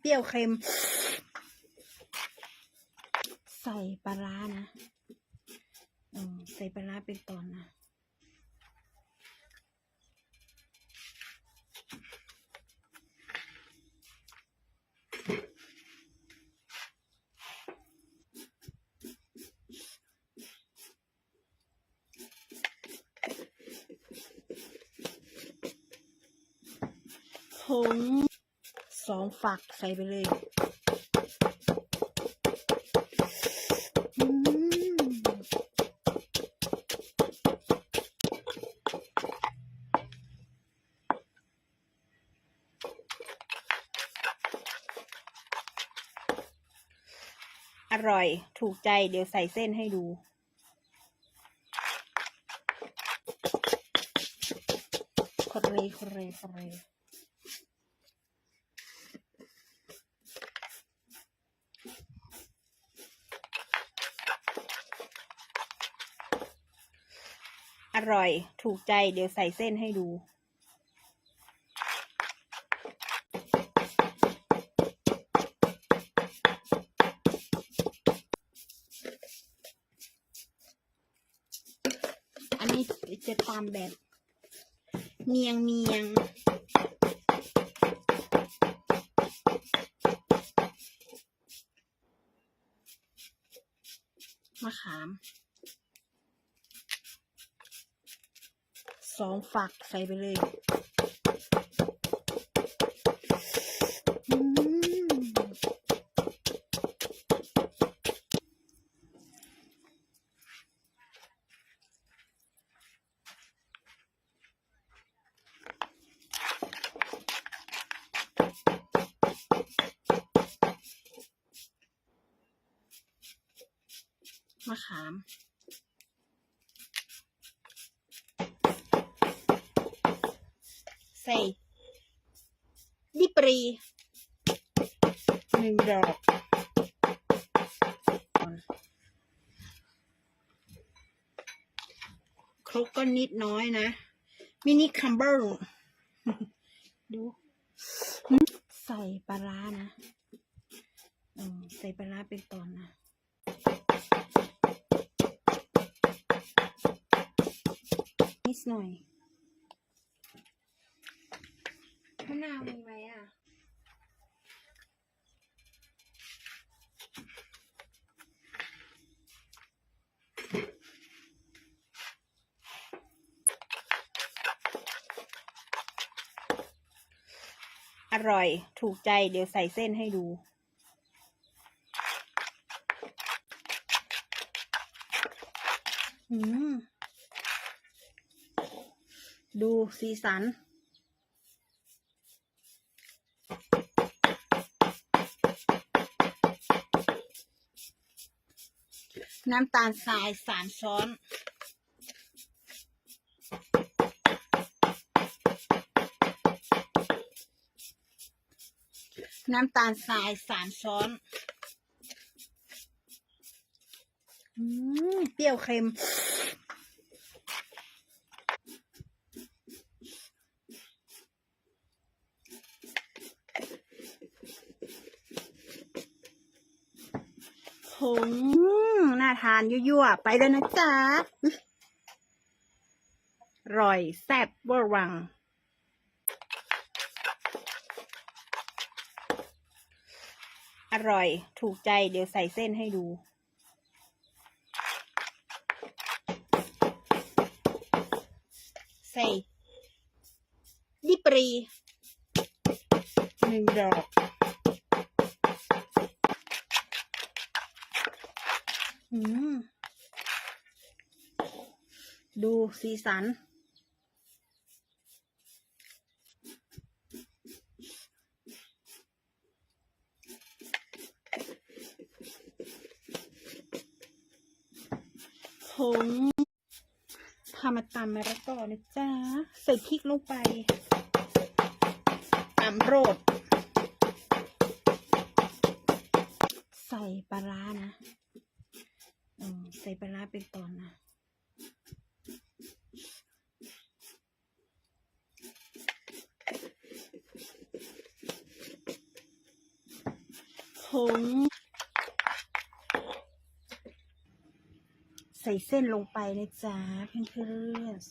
เปรี้ยวเค็ม ใส่ปลาร้านะใส่ปลาร้าเป็นตอนนะผง สองฝักใส่ไปเลยอร่อยถูกใจเดี๋ยวใส่เส้นให้ดูคเรคเรคเร ร่อย ถูกใจ เดี๋ยวใส่เส้นให้ดู อันนี้จะตามแบบ เนียงเนียงมะขาม สองฝักใส่ไปเลยมมะขาม ใส่ดิปรีหนึ่งดอกครกก็นิดน้อยนะ มินิคัมเบอร์ดูใส่ปลาร้านะอืมใส่ปลาร้าเป็นตอนนะนิดหน่อย มะ นาวมีไหมอะ อร่อย ถูกใจ เดี๋ยวใส่เส้นให้ดู อืม ดูสีสัน น้ำตาลทรายสามช้อน น้ำตาลทรายสามช้อนอืมเปรี้ยวเค็ม ผง น่าทานยั่วๆ ไปแล้วนะจ๊ะร่อยแซ่บเวอร์วัง อร่อยถูกใจเดี๋ยวใส่เส้นให้ดูใส่ดิปรีหนึ่งดอก อืม ดูสีสัน ผงพามาตำมะระกอนะจ๊ะ ใส่พริกลงไปตำโรดใส่ปลาร้านะอืมใส่ปลาร้าเป็นตอนนะ ง ใส่เส้นลงไปนะจ๊ะเพื่อนๆ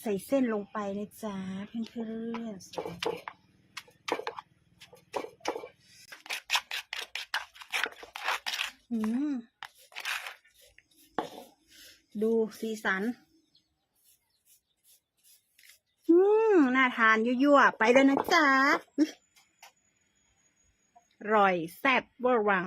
ใส่เส้นลงไปนะจ๊ะเพื่อนๆอืมดูสีสัน อืม น่า ทานยั่วๆ ไปแล้วนะจ๊ะร่อยแซ่บเวอร์วัง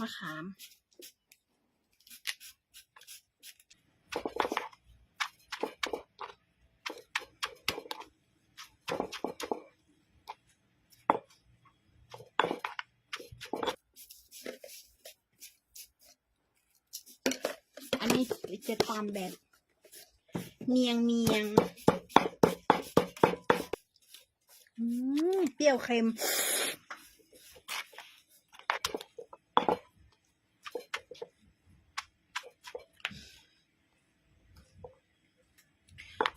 มะขาม อันนี้ จะตามแบบเนียงเนียงอืมเปรี้ยวเค็ม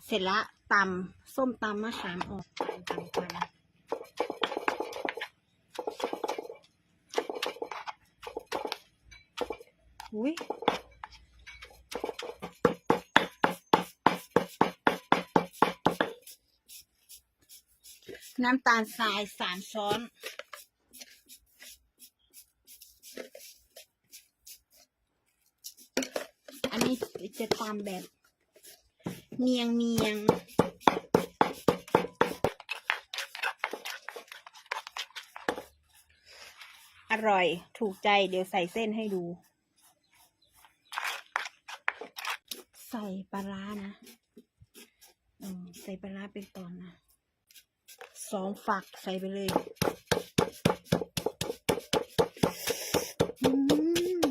เสร็จละตำส้มตำมะขามออกตำตำตำอุ้ย น้ำตาลทรายสามช้อน อันนี้จะตามแบบเนียงเนียงอร่อยถูกใจเดี๋ยวใส่เส้นให้ดู ใส่ปลาร้านะอืมใส่ปลาร้าเป็นตอนนะ สองฝักใส่ไปเลยอืม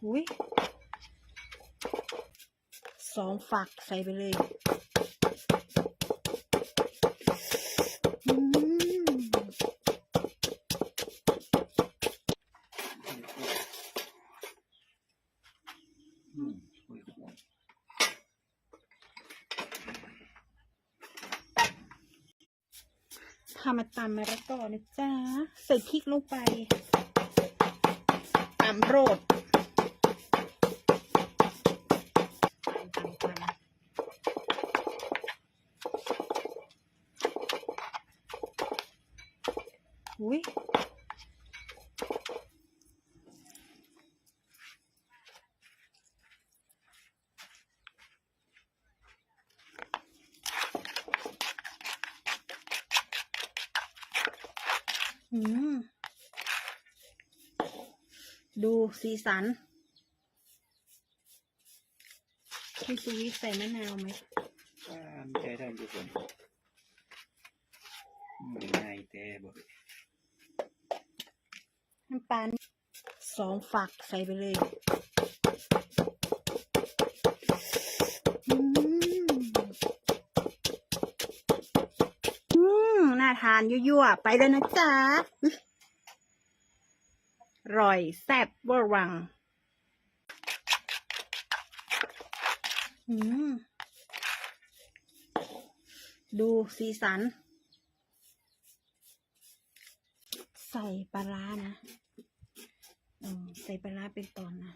อุ้ ยสองฝักใส่ไปเลยทำมาตำมาแล้วก่อนนะจ๊ะ ใส่พริกลงไปตำโรด อุ้ยอืม ดูสีสันพี่สวีทใส่มะนาวไหมอ่ามีใจได้ทุกคนไม่ง่ายแต่บอกน้ำปลาสองฝักใส่ไปเลยอืมอืมน่าทานยั่วๆ ไปแล้วนะจ๊ะอุ๊ยอ ร่อยแซ่บเวอร์วัง ดูสีสัน ใส่ปลาร้านะใส่ปลาร้าเป็นตอนนะ